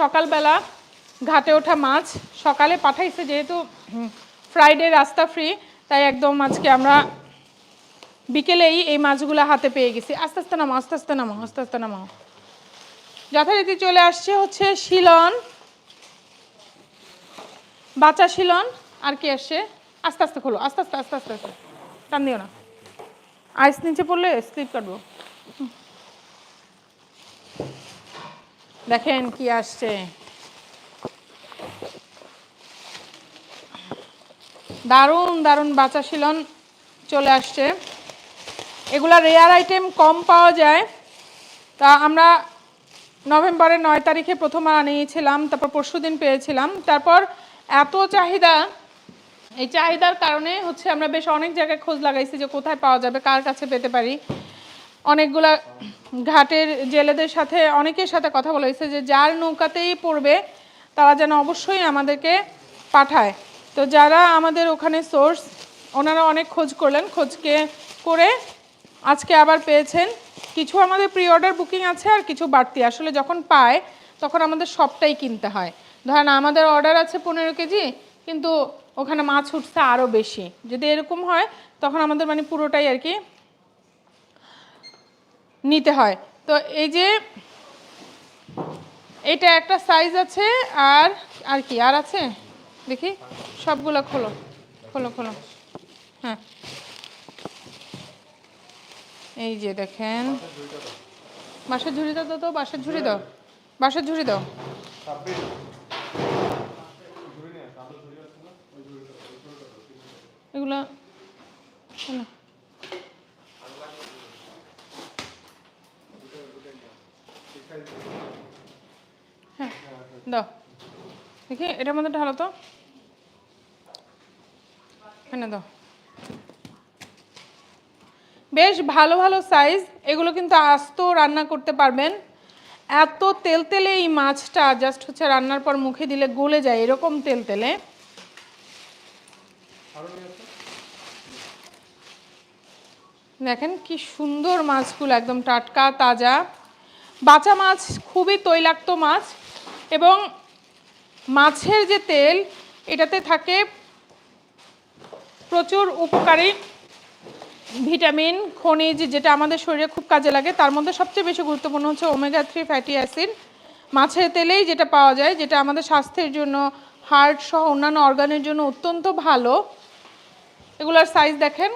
সকালবেলা ঘাটে ওঠা মাছ সকালে পাঠাইছে যেহেতু ফ্রাইডে রাস্তা ফ্রি তাই একদম আজকে আমরা বিকেলেই এই মাছগুলো হাতে পেয়ে গেছি। আস্তে আস্তে নামো আস্তে আস্তে নামো আস্তে আস্তে নামো যথারীতি চলে আসছে হচ্ছে শিলন। বাচ্চা শিলন, আর কি আসছে আস্তে আস্তে খোলো, আস্তে আস্তে আস্তে আস্তে আস্তে। টান দিও না। আইস নিচে পড়লে স্লিপ কাটবো হুম। দেখেন কি আসছে। দারুণ দারুণ বাচ্চা শিলন চলে আসছে। এগুলা রেয়ার আইটেম কম পাওয়া যায়। তা আমরা নভেম্বরের নয় তারিখে প্রথম আনিয়েছিলাম, তারপর পরশু দিন পেয়েছিলাম। তারপর এত চাহিদা, এই চাহিদার কারণে হচ্ছে আমরা বেশ অনেক জায়গায় খোঁজ লাগাইছি যে কোথায় পাওয়া যাবে, কার কাছে পেতে পারি। অনেকগুলা ঘাটের জেলেদের সাথে, অনেকের সাথে কথা বলা হয়েছে যে যার নৌকাতেই পড়বে, তারা যেন অবশ্যই আমাদেরকে পাঠায়। তো যারা আমাদের ওখানে সোর্স ওনারা অনেক খোঁজ করলেন খোঁজকে করে আজকে আবার পেয়েছেন। কিছু আমাদের প্রি অর্ডার বুকিং আছে আর কিছু বাড়তি। আসলে যখন পায়, তখন আমাদের সবটাই কিনতে হয়। ধরেন আমাদের অর্ডার আছে পনেরো কেজি, কিন্তু ওখানে মাছ উঠছে আরও বেশি। যদি এরকম হয়, তখন আমাদের মানে পুরোটাই আর কি নিতে হয়। তো এই যে এটা একটা সাইজ আছে আর আর কি, আর আছে? দেখি, সবগুলো খোলো খোলো খোলো। হ্যাঁ। এই যে দেখেন। বাঁশের ঝুড়ি দাও তো বাঁশের ঝুড়ি দাও। বাঁশের ঝুড়ি দাও। এগুলো হ্যাঁ দাও। দেখি, এটার মধ্যে ঢালো তো। দাও। বেশ ভালো ভালো সাইজ এগুলো কিন্তু আস্ত রান্না করতে পারবেন। এত তেলতেলে এই মাছটা জাস্ট হচ্ছে রান্নার পর মুখে দিলে গলে যায়, এরকম তেলতেলে দেখেন কি সুন্দর মাছগুলো, একদম টাটকা, তাজা। বাঁচা মাছ খুবই তৈলাক্ত মাছ এবং মাছের যে তেল, এটাতে থাকে প্রচুর উপকারী ভিটামিন, খনিজ, যেটা আমাদের শরীরে খুব কাজে লাগে। তার মধ্যে সবচেয়ে বেশি গুরুত্বপূর্ণ হচ্ছে ওমেগা থ্রি ফ্যাটি অ্যাসিড মাছের তেলেই যেটা পাওয়া যায়, যেটা আমাদের স্বাস্থ্যের জন্য হার্ট সহ অন্যান্য অর্গানের জন্য অত্যন্ত ভালো। এগুলার সাইজ দেখেন।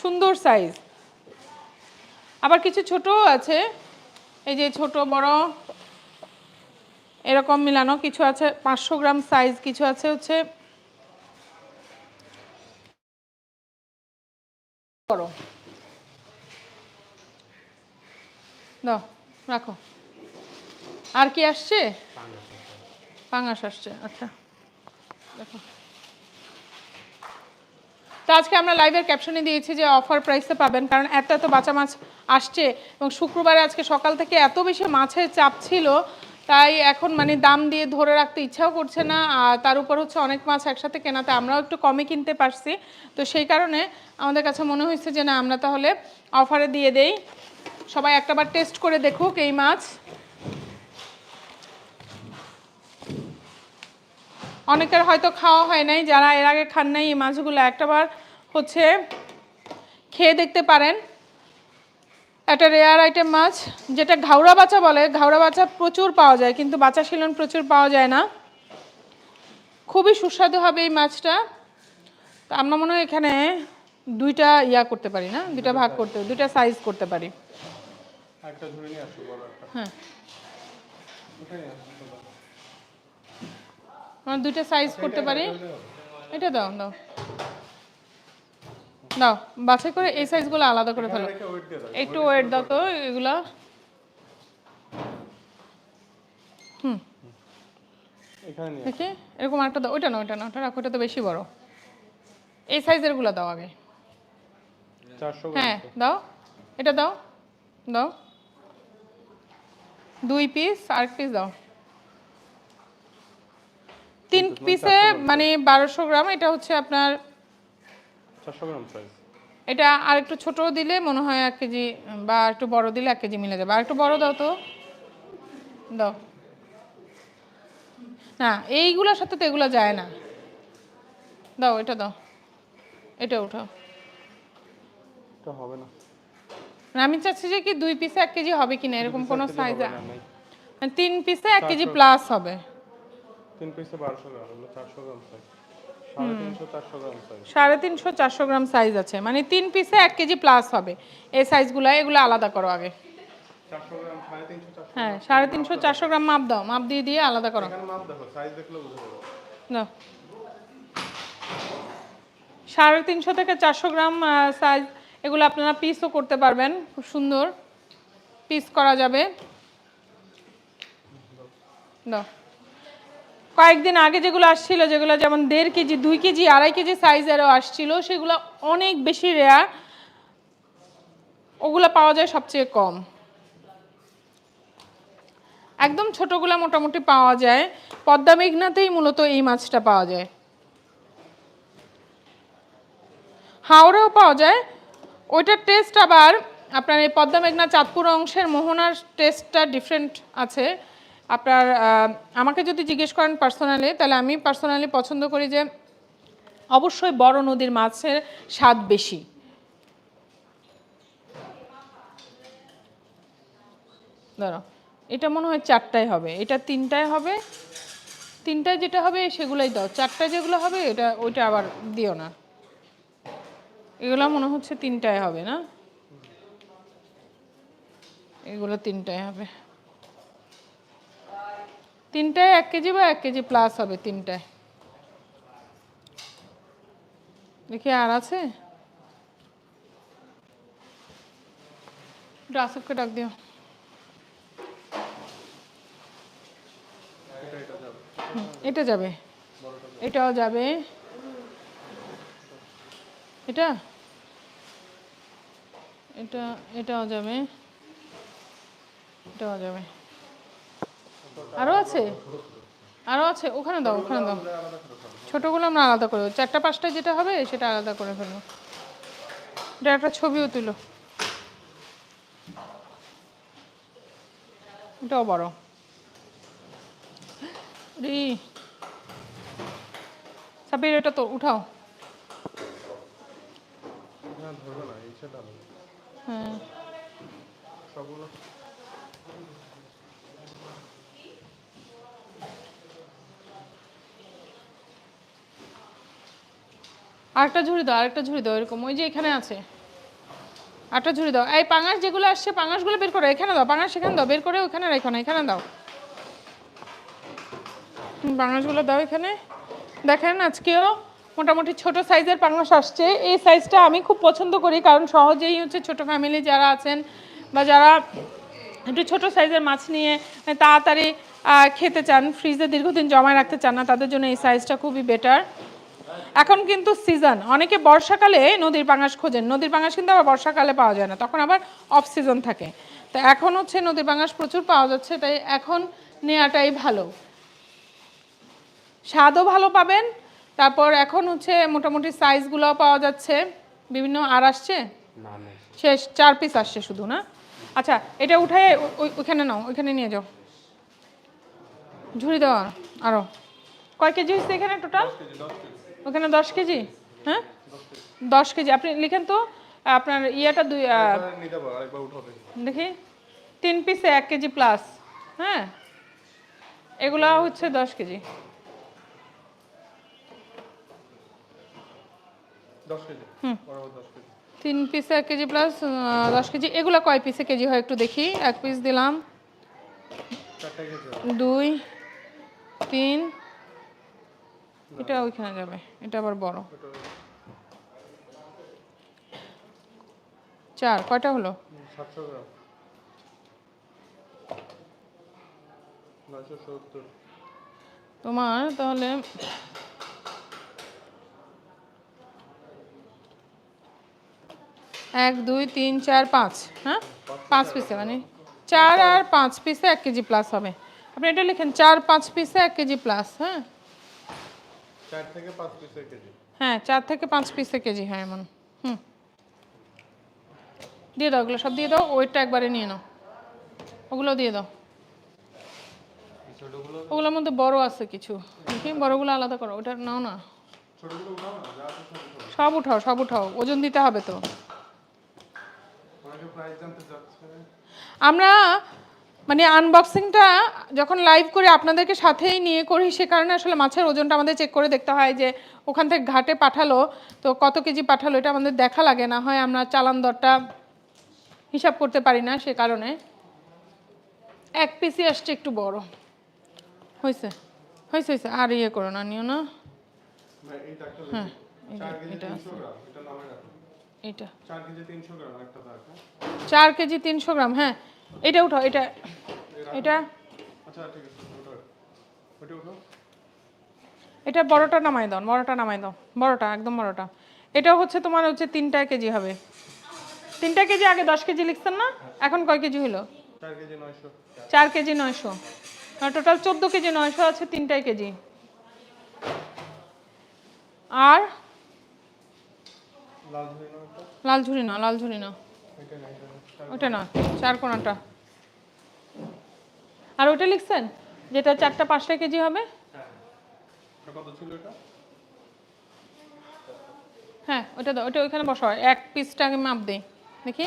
সুন্দর সাইজ আবার কিছু ছোটও আছে। এই যে ছোট বড় এরকম মিলানো কিছু আছে। পাঁচশো গ্রাম সাইজ কিছু আছে হচ্ছে। বড়। দাও রাখো। আর কি আসছে। পাঙাশ আসছে আচ্ছা। দেখো। তো আজকে আমরা লাইভের ক্যাপশনে দিয়েছি যে অফার প্রাইসে পাবেন, কারণ এত এত বাঁচা মাছ আসছে এবং শুক্রবারে আজকে সকাল থেকে এত বেশি মাছের চাপ ছিল, তাই এখন মানে দাম দিয়ে ধরে রাখতে ইচ্ছাও করছে না, আর তার উপর হচ্ছে অনেক মাছ একসাথে কেনাতে আমরাও একটু কমে কিনতে পারছি। তো সেই কারণে আমাদের কাছে মনে হয়েছে যে না, আমরা তাহলে অফারে দিয়ে দেই। সবাই একটাবার টেস্ট করে দেখুক এই মাছ। অনেকের হয়তো খাওয়া হয় নাই যারা এর আগে খান নাই এই মাছগুলো। একটাবার হচ্ছে খেয়ে দেখতে পারেন। একটা রেয়ার আইটেম মাছ যেটা ঘাওড়া বাচ্চা বলে। ঘাওড়া বাচ্চা প্রচুর পাওয়া যায় কিন্তু বাচ্চা শিলন প্রচুর পাওয়া যায় না। খুবই সুস্বাদু হবে এই মাছটা। তো আমরা মনে হয় এখানে দুইটা ইয়া করতে পারি না? দুইটা ভাগ করতে দুইটা সাইজ করতে পারি। হ্যাঁ। আমরা দুইটা সাইজ করতে পারি। এটা দাও দাও। দাও বাছাই করে এই সাইজগুলো আলাদা করে ফেলো। একটু ওয়েট দাও তো এগুলা। নিয়ে দেখি এরকম একটা দাও। ওইটা না ওইটা না ওটা রাখো ওটা তো বেশি বড়। এই সাইজেরগুলো দাও আগে। হ্যাঁ দাও। এটা দাও দাও। দুই পিস আর পিস দাও। তিন পিসে মানে বারোশো গ্রাম এটা হচ্ছে আপনার চারশো গ্রাম সাইজ এটা আর একটু ছোট দিলে মনে হয় এক কেজি বা একটু বড় দিলে এক কেজি মিলে যাবে। আর একটু বড় দাও তো। দাও। না এইগুলোর সাথে তো এগুলো যায় না। দাও এটা দাও। এটা উঠাও। হবে না। মানে আমি চাচ্ছি যে কি দুই পিসে এক কেজি হবে কিনা এরকম কোনো সাইজ তিন পিসে এক কেজি প্লাস হবে। তিন পিসে বারোশো গ্রাম এগুলো চারশো গ্রাম সাইজ সাড়ে তিনশো চারশো গ্রাম সাইজ আছে। মানে তিন পিসে এক কেজি প্লাস হবে। এই সাইজগুলো এগুলো আলাদা করো আগে। হ্যাঁ সাড়ে তিনশো চারশো গ্রাম মাপ দাও। মাপ দিয়ে দিয়ে আলাদা করো। সাড়ে তিনশো থেকে চারশো গ্রাম সাইজ এগুলো আপনারা পিসও করতে পারবেন। খুব সুন্দর। পিস করা যাবে। দাও। কয়েকদিন আগে যেগুলো আসছিল, যেগুলো যেমন দেড় কেজি, দুই কেজি, আড়াই কেজি সাইজেরও আসছিল, সেগুলো অনেক বেশি রেয়ার ওগুলো পাওয়া যায় সবচেয়ে কম। একদম ছোটগুলো মোটামুটি পাওয়া যায়। পদ্মা মেঘনাতেই মূলত এই মাছটা পাওয়া যায়। হাওড়াও পাওয়া যায়। ওইটার টেস্ট আবার আপনার এই পদ্মা মেঘনা চাঁদপুর অংশের মোহনার টেস্টটা ডিফারেন্ট আছে। আপনার আমাকে যদি জিজ্ঞেস করেন পার্সোনালি তাহলে আমি পার্সোনালি পছন্দ করি যে অবশ্যই বড় নদীর মাছের স্বাদ বেশি। ধরো, এটা মনে হয় চারটায় হবে, এটা তিনটায় হবে, তিনটায় যেটা হবে সেগুলোই দাও, চারটায় যেগুলো হবে এটা, ওইটা আবার দিও না। এগুলো মনে হচ্ছে তিনটায় হবে না? এগুলো তিনটায় হবে। তিনটায় এক কেজি বা এক কেজি প্লাস হবে তিনটায়। দেখি আর আছে? একটু ডাক দিও। এটা যাবে। এটাও যাবে। এটা? এটা, এটাও যাবে। এটাও যাবে। আরও আছে? আরও আছে? ওখানে দাও ওখানে দাও। ছোটোগুলো আমরা আলাদা করে দেবো। চারটা পাঁচটা যেটা হবে সেটা আলাদা করে ফেলব এটা একটা ছবিও তুলো। এটাও বড়। রি। সাবির এটা তো উঠাও। হ্যাঁ। আরেকটা ঝুড়ি দাও, আরেকটা ঝুড়ি দাও, এরকম, ওই যে এখানে আছে। আরেকটা ঝুড়ি দাও। এই পাঙাশ যেগুলো আসছে, পাঙাশগুলো বের করো, এখানে দাও, পাঙাশ এখানে দাও, বের করে ওখানে রেখো না, এখানে দাও। পাঙাশগুলো দাও এখানে। দেখেন আজকেও মোটামুটি ছোট সাইজের পাঙাশ আসছে। এই সাইজটা আমি খুব পছন্দ করি, কারণ সহজেই হচ্ছে ছোট ফ্যামিলি যারা আছেন বা যারা একটু ছোট সাইজের মাছ নিয়ে তাড়াতাড়ি খেতে চান ফ্রিজে দীর্ঘদিন জমায় রাখতে চান না, তাদের জন্য এই সাইজটা খুবই বেটার এখন কিন্তু সিজন অনেকে বর্ষাকালে নদীর পাঙাশ খোঁজেন। নদীর পাঙাশ কিন্তু আবার বর্ষাকালে পাওয়া যায় না। তখন আবার অফ সিজন থাকে। তো এখন হচ্ছে নদীর পাঙাশ প্রচুর পাওয়া যাচ্ছে তাই এখন নেওয়াটাই ভালো। স্বাদও ভালো পাবেন। তারপর এখন হচ্ছে মোটামুটি সাইজগুলোও পাওয়া যাচ্ছে। বিভিন্ন আর আসছে? শেষ চার পিস আসছে শুধু না? আচ্ছা এটা উঠে ওই- ওইখানে নাও ওইখানে নিয়ে যাও। ঝুড়ি দেওয়া আরও কয় কেজি হচ্ছে এখানে টোটাল ওখানে দশ কেজি? হ্যাঁ? দশ কেজি। আপনি লিখেন তো আপনার ইয়েটা দুই দেখি। তিন পিসে এক কেজি প্লাস হ্যাঁ? এগুলা হচ্ছে দশ কেজি। তিন পিসে এক কেজি প্লাস দশ কেজি। এগুলো কয় পিসে কেজি হয় একটু দেখি? এক পিস দিলাম। দুই তিন এটা ওইখানে যাবে। এটা আবার বড়। চার, কয়টা হলো? তোমার তাহলে এক, দুই, তিন, চার, পাঁচ হ্যাঁ? পাঁচ পিসে মানে চার আর পাঁচ পিসে এক কেজি প্লাস হবে। আপনি এটা লিখেন, চার, পাঁচ পিসে এক কেজি প্লাস হ্যাঁ? চার থেকে পাঁচ পিসের কেজি। হ্যাঁ চার থেকে পাঁচ পিসে কেজি হ্যাঁ এমন। হুম। দিয়ে দাও ওগুলো সব দিয়ে দাও ওইটা একবারে নিয়ে নাও। ওগুলো দিয়ে দাও। ওগুলোর মধ্যে বড় আছে কিছু। দেখি বড়গুলো আলাদা করো ওটা নাও না। সব উঠাও। সব উঠাও ওজন দিতে হবে তো। আমরা মানে আনবক্সিংটা যখন লাইভ করে আপনাদেরকে সাথেই নিয়ে করি সে কারণে আসলে মাছের ওজনটা আমাদের চেক করে দেখতে হয় যে ওখান থেকে ঘাটে পাঠালো তো কত কেজি পাঠালো এটা আমাদের দেখা লাগে না হয় আমরা চালান দরটা হিসাব করতে পারি না সে কারণে। এক পিসি আসছে একটু বড়। হয়েছে হয়েছে হয়েছে আর ইয়ে করো না নিও না। হ্যাঁ এটা চার কেজি তিনশো গ্রাম হ্যাঁ। এটা উঠাও এটা এটা। আচ্ছা ঠিক আছে ওটা ওটা উঠাও। এটা বড়টা নামাই দাও বড়টা নামাই দাও বড়টা একদম বড়টা। এটা হচ্ছে তোমার হচ্ছে তিনটা কেজি হবে। তিনটা কেজি আগে দশ কেজি লিখছেন না? এখন কয় কেজি হলো চার কেজি নয়শো। টোটাল চোদ্দ কেজি নয়শো আছে তিনটাই কেজি। আর? লাল ঝুড়ি না লাল ঝুড়ি না ওটা না চার কোনাটা। আর ওটা লিখছেন? যেটা চারটা পাঁচটা কেজি হবে? হ্যাঁ ওটা দাও ওটা ওইখানে বসাও। এক পিসটা আগে মাপ দেই। দেখি।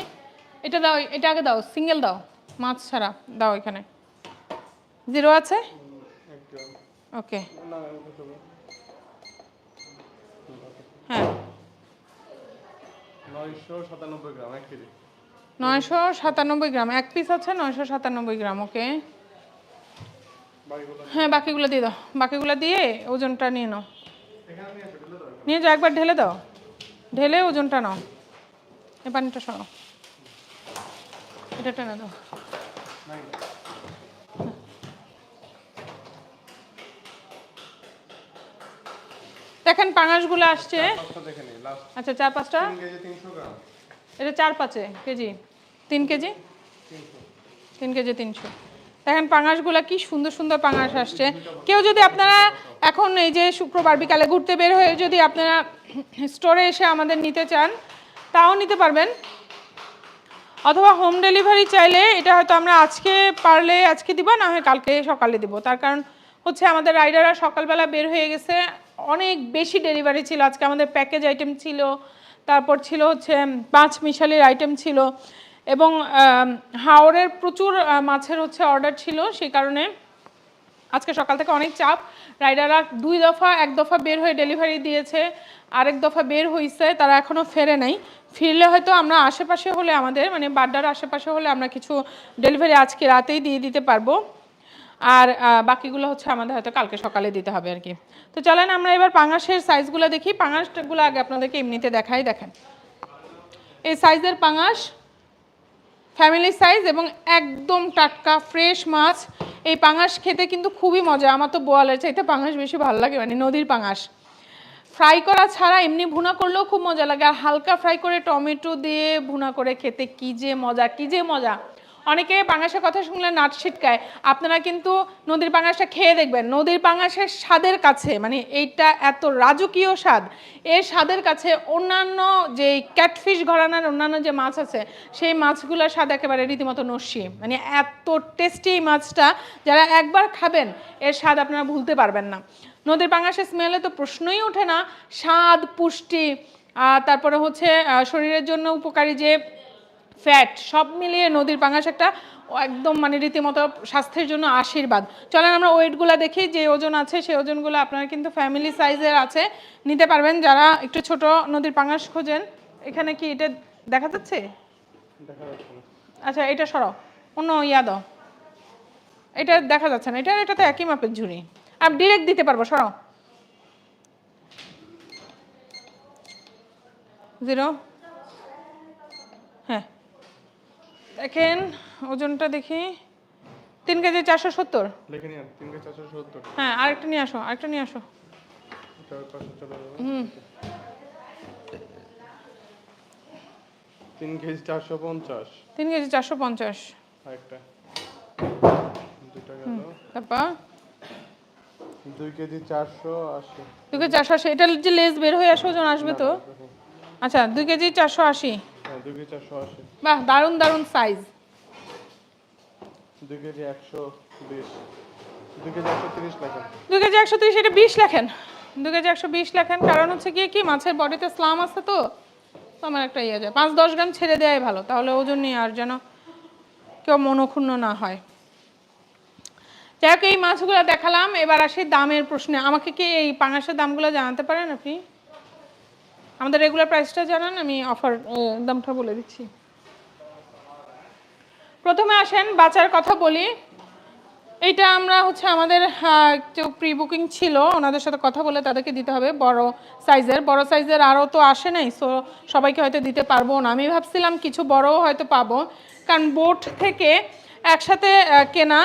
এটা দাও এটা আগে দাও সিঙ্গেল দাও মাছ ছাড়া দাও এখানে জিরো আছে? ওকে। হ্যাঁ। নয়শো সাতানব্বই গ্রাম এক কেজি। নয়শো সাতানব্বই গ্রাম। এক পিস আছে নয়শো সাতানব্বই গ্রাম ওকে? হ্যাঁ বাকিগুলো দিয়ে দাও। বাকিগুলো দিয়ে ওজনটা নিয়ে নাও। নিয়ে যাও একবার ঢেলে দাও। ঢেলে ওজনটা নাও। এ পানিটা সরাও। এটা টেনে দাও। দেখেন পাঙাশগুলো আসছে। আচ্ছা চার পাঁচটা? এটা চার পাঁচে কেজি। তিন কেজি? তিন কেজি, তিনশো। দেখেন পাঙাশগুলো কি সুন্দর সুন্দর পাঙাশ আসছে। কেউ যদি আপনারা এখন এই যে শুক্রবার বিকালে ঘুরতে বের হয়ে যদি আপনারা স্টোরে এসে আমাদের নিতে চান, তাও নিতে পারবেন। অথবা হোম ডেলিভারি চাইলে এটা হয়তো আমরা আজকে পারলে আজকে দিব, না হয় কালকে সকালে দিব। তার কারণ হচ্ছে আমাদের রাইডাররা সকালবেলা বের হয়ে গেছে। অনেক বেশি ডেলিভারি ছিল। আজকে আমাদের প্যাকেজ আইটেম ছিল। তারপর ছিল হচ্ছে পাঁচ মিশালির আইটেম ছিল। এবং হাওড়ের প্রচুর মাছের হচ্ছে অর্ডার ছিল, সেই কারণে আজকে সকাল থেকে অনেক চাপ। রাইডাররা দুই দফা, এক দফা বের হয়ে ডেলিভারি দিয়েছে, আরেক দফা বের হয়েছে তারা এখনও ফেরে নাই। ফিরলে হয়তো আমরা আশেপাশে হলে আমাদের মানে বাড্ডার আশেপাশে হলে আমরা কিছু ডেলিভারি আজকে রাতেই দিয়ে দিতে পারব। আর বাকিগুলো হচ্ছে আমাদের হয়তো কালকে সকালে দিতে হবে আর কি। তো চলেন আমরা এবার পাঙাশের সাইজগুলো দেখি। পাঙাশগুলো আগে আপনাদেরকে এমনিতে দেখাই, দেখেন। এই সাইজের পাঙাশ ফ্যামিলি সাইজ এবং একদম টাটকা ফ্রেশ মাছ। এই পাঙাশ খেতে কিন্তু খুবই মজা। আমার তো বোয়ালের চাইতে পাঙাশ বেশি ভালো লাগে মানে নদীর পাঙাশ। ফ্রাই করা ছাড়া এমনি ভুনা করলেও খুব মজা লাগে। আর হালকা ফ্রাই করে টমেটো দিয়ে ভুনা করে খেতে কি যে মজা, কি যে মজা। অনেকে পাঙাশের কথা শুনলে নাট ছিটকায়। আপনারা কিন্তু নদীর পাঙাশটা খেয়ে দেখবেন। নদীর পাঙাশের স্বাদের কাছে মানে এইটা এত রাজকীয় স্বাদ, এর স্বাদের কাছে অন্যান্য যে ক্যাটফিশ ঘরানার অন্যান্য যে মাছ আছে, সেই মাছগুলোর স্বাদ একেবারে রীতিমতো নস্যি। মানে এত টেস্টি এই মাছটা, যারা একবার খাবেন, এর স্বাদ আপনারা ভুলতে পারবেন না। নদীর পাঙাশের স্মেলে তো প্রশ্নই ওঠে না। স্বাদ, পুষ্টি তারপরে হচ্ছে শরীরের জন্য উপকারী যে ফ্যাট সব মিলিয়ে নদীর পাঙাশ একটা একদম মানে রীতিমতো স্বাস্থ্যের জন্য আশীর্বাদ। চলেন আমরা ওয়েটগুলো দেখি যে ওজন আছে সেই ওজনগুলো আপনারা কিন্তু ফ্যামিলি সাইজের আছে নিতে পারবেন। যারা একটু ছোট নদীর পাঙাশ খোঁজেন এখানে কি এটা দেখা যাচ্ছে? আচ্ছা এটা সরাও। অন্য ইয়া দাও। এটা দেখা যাচ্ছে না। এটা এটা তো একই মাপের ঝুড়ি। আর ডিরেক্ট দিতে পারব সরাও। জিরো হ্যাঁ দেখেন ওজনটা দেখি। তিন কেজি চারশো সত্তর। হ্যাঁ আরেকটা নিয়ে আসো আরেকটা নিয়ে আসো। হুম। তিন কেজি চারশো পঞ্চাশ। তিন কেজি চারশো পঞ্চাশ। আরেকটা। তারপর? দুই কেজি চারশো আশি। দুই কেজি চারশো আশি এটা যে লেস বের হয়ে আসে ওজন আসবে তো? আচ্ছা দুই কেজি চারশো আশি। হ্যাঁ দুই কেজি চারশো আশি। বাহ দারুণ দারুণ সাইজ দুই কেজি একশো বিশ। দুই কেজি একশো তিরিশ লেখেন। কেজি একশো তিরিশ এটা বিশ লেখেন। কেজি একশো বিশ লেখেন কারণ হচ্ছে গিয়ে কি মাছের বডিতে স্লাম আছে তো তো আমার একটা ইয়ে যায়। পাঁচ দশ গ্রাম ছেড়ে দেওয়াই ভালো তাহলে ওজন নিয়ে আর যেন কেউ মনক্ষুণ্ণ না হয়। যাই হোক এই মাছগুলো দেখালাম এবার আসি দামের প্রশ্নে। আমাকে কি এই পাঙাশের দামগুলো জানাতে পারেন আপনি? আমাদের রেগুলার প্রাইসটা জানান আমি অফার দামটা বলে দিচ্ছি। প্রথমে আসেন বাচ্চার কথা বলি। এইটা আমরা হচ্ছে আমাদের যে প্রি বুকিং ছিল, ওনাদের সাথে কথা বলে তাদেরকে দিতে হবে বড় সাইজের বড় সাইজের আরও তো আসে নাই সো সবাইকে হয়তো দিতে পারব না। আমি ভাবছিলাম কিছু বড়ও হয়তো পাবো, কারণ বোট থেকে একসাথে কেনা,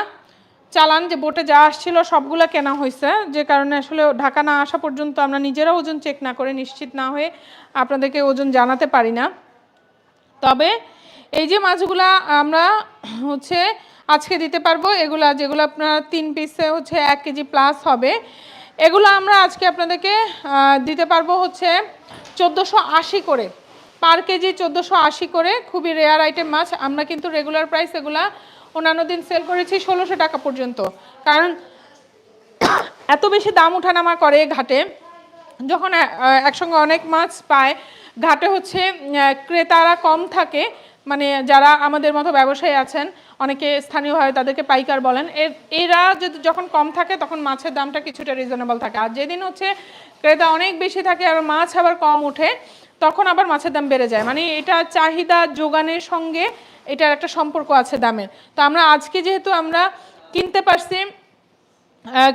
চালান, যে বোটে যা আসছিল সবগুলো কেনা হয়েছে। যে কারণে আসলে ঢাকা না আসা পর্যন্ত আমরা নিজেরা ওজন চেক না করে নিশ্চিত না হয়ে আপনাদেরকে ওজন জানাতে পারি না। তবে এই যে মাছগুলা আমরা হচ্ছে আজকে দিতে পারব, এগুলা যেগুলো আপনার তিন পিসে হচ্ছে এক কেজি প্লাস হবে, এগুলো আমরা আজকে আপনাদেরকে দিতে পারব হচ্ছে চোদ্দোশো আশি করে। পার কেজি চোদ্দোশো আশি করে, খুবই রেয়ার আইটেম মাছ। আমরা কিন্তু রেগুলার প্রাইস এগুলা অন্যান্য দিন সেল করেছি ষোলোশো টাকা পর্যন্ত। কারণ এত বেশি দাম ওঠানামা করে ঘাটে, যখন একসঙ্গে অনেক মাছ পায়, ঘাটে হচ্ছে ক্রেতারা কম থাকে মানে যারা আমাদের মতো ব্যবসায়ী আছেন, অনেকে স্থানীয়ভাবে তাদেরকে পাইকার বলেন, এর, এরা যখন কম থাকে তখন মাছের দামটা কিছুটা রিজনেবল থাকে। আর যেদিন হচ্ছে ক্রেতা অনেক বেশি থাকে আর মাছ আবার কম ওঠে, তখন আবার মাছের দাম বেড়ে যায়। মানে এটা চাহিদা যোগানের সঙ্গে এটার একটা সম্পর্ক আছে দামের। তো আমরা আজকে যেহেতু আমরা কিনতে পারছি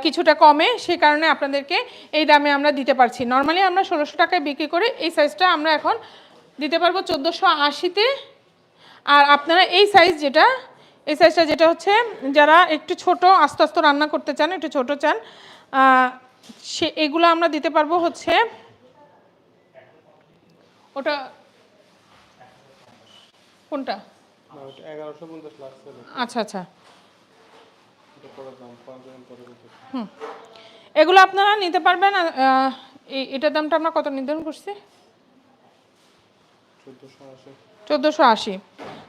কিছুটা কমে, সে কারণে আপনাদেরকে এই দামে আমরা দিতে পারছি। নর্মালি আমরা ষোলোশো টাকায় বিক্রি করে এই সাইজটা আমরা এখন দিতে পারব চোদ্দোশো আশিতে। আর আপনারা এই সাইজ যেটা এই সাইজটা যেটা হচ্ছে যারা একটু ছোট আস্তে আস্তে রান্না করতে চান একটু ছোট চান সে এগুলো আমরা দিতে পারব হচ্ছে ওটা কোনটা? আচ্ছা আচ্ছা। হুম। এগুলো আপনারা নিতে পারবেন এটার দামটা আমরা কত নির্ধারণ করছি? চোদ্দোশো চোদ্দোশো আশি।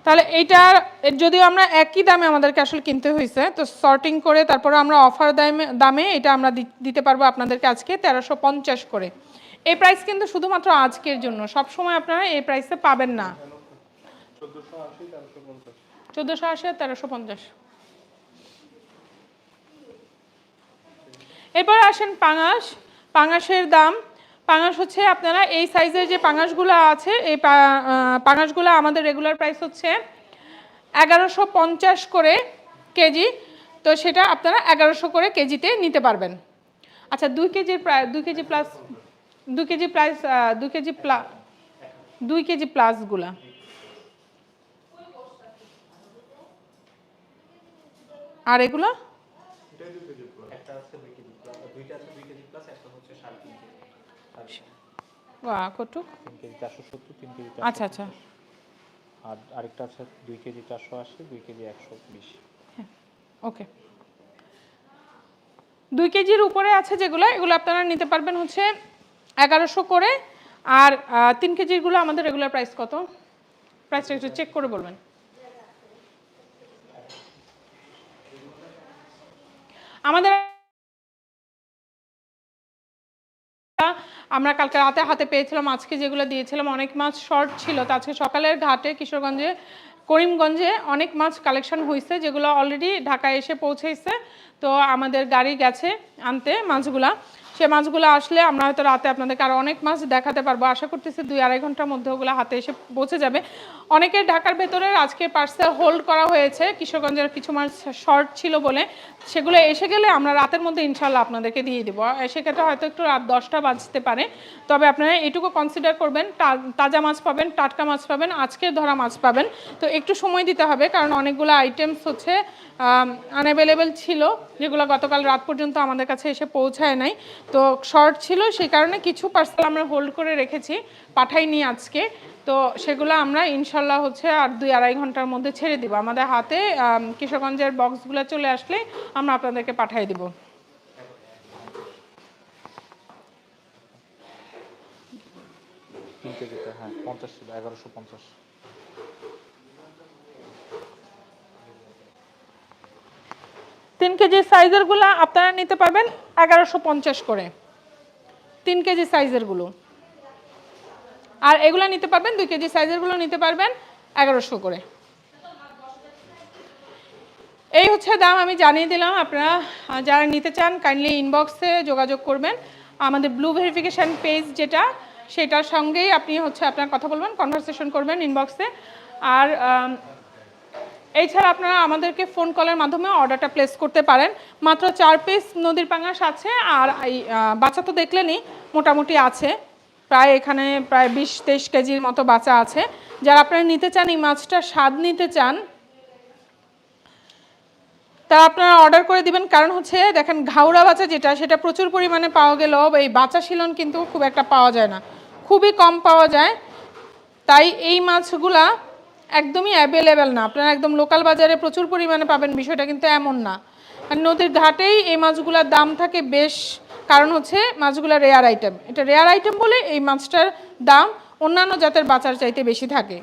তাহলে এইটার, এর যদিও আমরা একই দামে আমাদেরকে আসলে কিনতে হয়েছে তো সর্টিং করে তারপরে আমরা অফার দামে দামে এটা আমরা দিতে পারব আপনাদেরকে আজকে তেরোশো পঞ্চাশ করে। এই প্রাইস কিন্তু শুধুমাত্র আজকের জন্য সব সময় আপনারা এই প্রাইসে পাবেন না। চোদ্দোশো আশি আর তেরোশো পঞ্চাশ। এরপর আসেন পাঙাশ। পাঙাশের দাম পাঙাশ হচ্ছে আপনারা এই সাইজের যে পাঙাশগুলো আছে এই পাঙাশগুলো আমাদের রেগুলার প্রাইস হচ্ছে এগারোশো পঞ্চাশ করে কেজি তো সেটা আপনারা এগারোশো করে কেজিতে নিতে পারবেন আচ্ছা দুই কেজির প্রায় দুই কেজি প্লাস দুই কেজি প্রাইস দুই কেজি প্লাস দুই কেজি প্লাসগুলা আর এগুলো বাহ কটুক তিন কেজি চারশো সত্তর তিন কেজি আচ্ছা আচ্ছা। আর আরেকটা আছে দুই কেজি চারশো আশি দুই কেজি একশো বিশ। ওকে। দুই কেজির উপরে আছে যেগুলো এগুলো আপনারা নিতে পারবেন হচ্ছে এগারোশো করে। আর তিন কেজিরগুলো আমাদের রেগুলার প্রাইস কত? প্রাইসটা একটু চেক করে বলবেন। আমাদের আমরা কালকে রাতে হাতে পেয়েছিলাম, আজকে যেগুলো দিয়েছিলাম অনেক মাছ শর্ট ছিল। তো আজকে সকালের ঘাটে, কিশোরগঞ্জে, করিমগঞ্জে অনেক মাছ কালেকশন হয়েছে যেগুলো অলরেডি ঢাকায় এসে পৌঁছেছে তো আমাদের গাড়ি গেছে আনতে মাছগুলা। সে মাছগুলো আসলে আমরা হয়তো রাতে আপনাদেরকে আরও অনেক মাছ দেখাতে পারব। আশা করতেছি দুই আড়াই ঘণ্টার মধ্যে ওগুলো হাতে এসে পৌঁছে যাবে। অনেকে ঢাকার ভেতরে আজকে পার্সেল হোল্ড করা হয়েছে। কিশোরগঞ্জের কিছু মাছ শর্ট ছিল বলে সেগুলো এসে গেলে আমরা রাতের মধ্যে ইনশাল্লাহ আপনাদেরকে দিয়ে দেবো। সেক্ষেত্রে হয়তো একটু রাত দশটা বাজতে পারে। তবে আপনারা এটুকু কনসিডার করবেন তাজা মাছ পাবেন, টাটকা মাছ পাবেন, আজকে ধরা মাছ পাবেন। তো একটু সময় দিতে হবে কারণ অনেকগুলো আইটেমস হচ্ছে আনঅ্যাভেলেবেল ছিল, যেগুলো গতকাল রাত পর্যন্ত আমাদের কাছে এসে পৌঁছায় নাই। তো শর্ট ছিল, সেই কারণে কিছু পার্সেল আমরা হোল্ড করে রেখেছি, পাঠাইনি আজকে। তো সেগুলো আমরা ইনশাল্লাহ হচ্ছে আর দুই আড়াই ঘণ্টার মধ্যে ছেড়ে দিব। আমাদের হাতে কিশোরগঞ্জের বক্সগুলো চলে আসলে আমরা আপনাদেরকে পাঠিয়ে দিব। হ্যাঁ পঞ্চাশ ছিল, এগারোশো পঞ্চাশ। তিন কেজি সাইজেরগুলো আপনারা নিতে পারবেন এগারোশো পঞ্চাশ করে। তিন কেজি সাইজেরগুলো আর এগুলো নিতে পারবেন, দুই কেজি সাইজেরগুলো নিতে পারবেন এগারোশো করে। এই হচ্ছে দাম, আমি জানিয়ে দিলাম, আপনারা যারা নিতে চান কাইন্ডলি ইনবক্সে যোগাযোগ করবেন। আমাদের ব্লু ভেরিফিকেশান পেজ যেটা, সেটার সঙ্গেই আপনি হচ্ছে আপনার কথা বলবেন কনভারসেশন করবেন ইনবক্সে আর এছাড়া আপনারা আমাদেরকে ফোন কলের মাধ্যমে অর্ডারটা প্লেস করতে পারেন। মাত্র চার পিস নদীর পাঙাশ আছে আর এই বাচ্চা তো দেখলেনই মোটামুটি আছে। প্রায় এখানে প্রায় বিশ তেইশ কেজির মতো বাচ্চা আছে। যারা আপনারা নিতে চান, এই মাছটা স্বাদ নিতে চান, তা আপনারা অর্ডার করে দিবেন। কারণ হচ্ছে, দেখেন ঘাউরা বাচ্চা যেটা, সেটা প্রচুর পরিমাণে পাওয়া গেলেও এই বাচ্চা শিলন কিন্তু খুব একটা পাওয়া যায় না। খুবই কম পাওয়া যায়। তাই এই মাছগুলা একদমই অ্যাভেলেবেল না। আপনারা একদম লোকাল বাজারে প্রচুর পরিমাণে পাবেন, বিষয়টা কিন্তু এমন না। আর নদীর ঘাটেই এই মাছগুলোর দাম থাকে বেশ, কারণ হচ্ছে মাছগুলো রেয়ার আইটেম এটা রেয়ার আইটেম বলে এই মাছটার দাম অন্যান্য জাতের বাজার চাইতে বেশি থাকে।